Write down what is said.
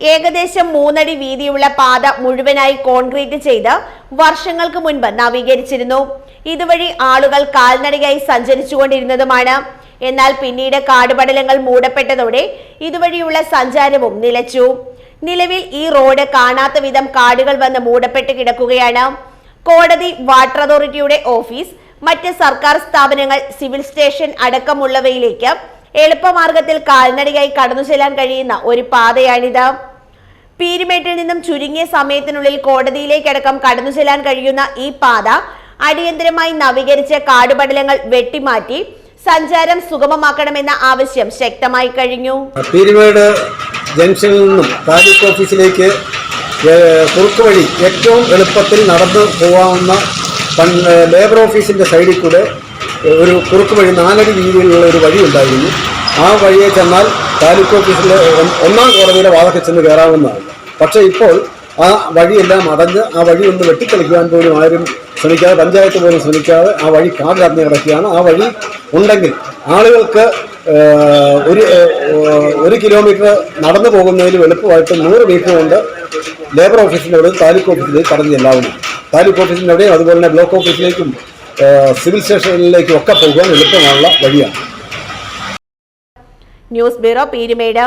ഏകദേശം മൂന്നടി വീതിയുള്ള പാത മുഴുവനായി കോൺക്രീറ്റ് ചെയ്ത് വർഷങ്ങൾക്ക് മുൻപ് നവീകരിച്ചിരുന്നു. ഇതുവഴി ആളുകൾ കാൽനടയായി സഞ്ചരിച്ചുകൊണ്ടിരുന്നതുമാണ്. എന്നാൽ പിന്നീട് കാടുപടലങ്ങൾ മൂടപ്പെട്ടതോടെ ഇതുവഴിയുള്ള സഞ്ചാരവും നിലച്ചു. നിലവിൽ ഈ റോഡ് കാണാത്ത വിധം കാടുകൾ വന്ന് മൂടപ്പെട്ട് കിടക്കുകയാണ്. കോടതി വാട്ടർ അതോറിറ്റിയുടെ ഓഫീസ് മറ്റ് സർക്കാർ സ്ഥാപനങ്ങൾ സിവിൽ സ്റ്റേഷൻ അടക്കമുള്ളവയിലേക്ക് എളുപ്പമാർഗത്തിൽ കാൽനടയായി കടന്നു ചെല്ലാൻ കഴിയുന്ന ഒരു പാതയാണിത്. പീരുമേട്ടിൽ നിന്നും ചുരുങ്ങിയ സമയത്തിനുള്ളിൽ കോടതിയിലേക്കടക്കം കടന്നു ചെല്ലാൻ കഴിയുന്ന ഈ പാത അടിയന്തരമായി നവീകരിച്ച കാടുപടലങ്ങൾ വെട്ടിമാറ്റി സഞ്ചാരം സുഗമമാക്കണമെന്ന ആവശ്യം ശക്തമായി കഴിഞ്ഞു. പീരുമേട് ജംഗ്ഷനിൽ നിന്നും താലൂക്ക് ഓഫീസിലേക്ക് കുറുക്ക് വഴി ഏറ്റവും എളുപ്പത്തിൽ നടന്നു പോകാവുന്ന ലേബർ ഓഫീസിന്റെ സൈഡിൽ കൂടെ ഒരു കുറുക്ക് വഴി നാലടി വീതിയിലുള്ള ഒരു വഴി ഉണ്ടായിരുന്നു. ആ വഴിയെ ചെന്നാൽ താലൂക്ക് ഓഫീസിലെ ഒന്നാം കോടതിയുടെ വാതൊക്കെ ചെന്ന് കയറാവുന്നതാണ്. പക്ഷേ ഇപ്പോൾ ആ വഴിയെല്ലാം അടഞ്ഞ് ആ വഴി ഒന്ന് വെട്ടിത്തെളിക്കുവാൻ പോലും ആരും ശ്രമിക്കാതെ പഞ്ചായത്ത് പോലും ശ്രമിക്കാതെ ആ വഴി കാടിറങ്ങി കിടക്കുകയാണ്. ആ വഴി ഉണ്ടെങ്കിൽ ആളുകൾക്ക് ഒരു ഒരു കിലോമീറ്റർ നടന്നു പോകുന്നതിലും എളുപ്പമായിട്ട് നൂറ് മീറ്റർ കൊണ്ട് ലേബർ ഓഫീസിന്റെ അവിടെ താലൂക്ക് ഓഫീസിലേക്ക് കടന്നു ചെല്ലാവുന്നു താലൂക്ക് ഓഫീസിന്റെ അവിടെയും അതുപോലെ തന്നെ ബ്ലോക്ക് ഓഫീസിലേക്കും സിവിൽ സ്റ്റേഷനിലേക്കും ഒക്കെ പോകാൻ എളുപ്പമുള്ള വഴിയാണ്. News bureau Peermade.